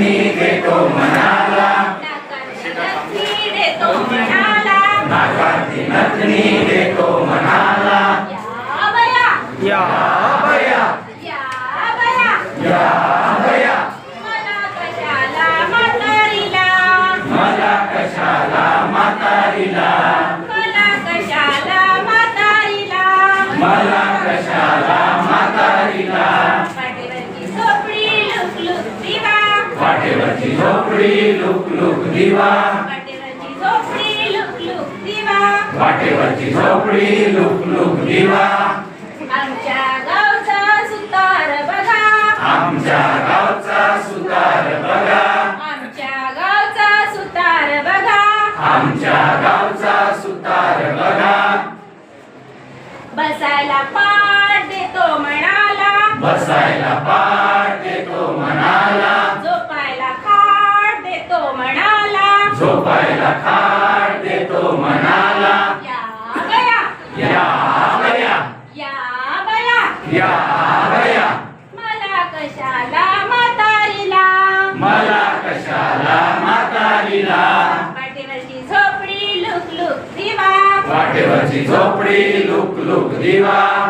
नथनी देतो म्हणाला नाकाची नथनी देतो म्हणाला बया या बया या बया मला कशाला म्हातारीला? मला कशाला म्हातारीला? मला झोपडी लुक लुक दिवा. झोपडी लुक लुक दिवा. वाटेवरची झोपडी लुक लुक दिवा. आमच्या गावचा सुतार बघा. आमच्या गावचा सुतार बघा. आमच्या गावचा सुतार बघा. आमच्या गावचा सुतार बघा. बसायला पाठ देतो म्हणाला बसायला पाठ देतो म्हणाला झोपायला खाट देतो म्हणाला या बया. या बया. या बया. या बया. मला कशाला म्हातारीला? मला कशाला म्हातारीला? पाठीवरची झोपडी लुक लुक दिवा. वाटेवरची झोपडी लुक लुक दिवा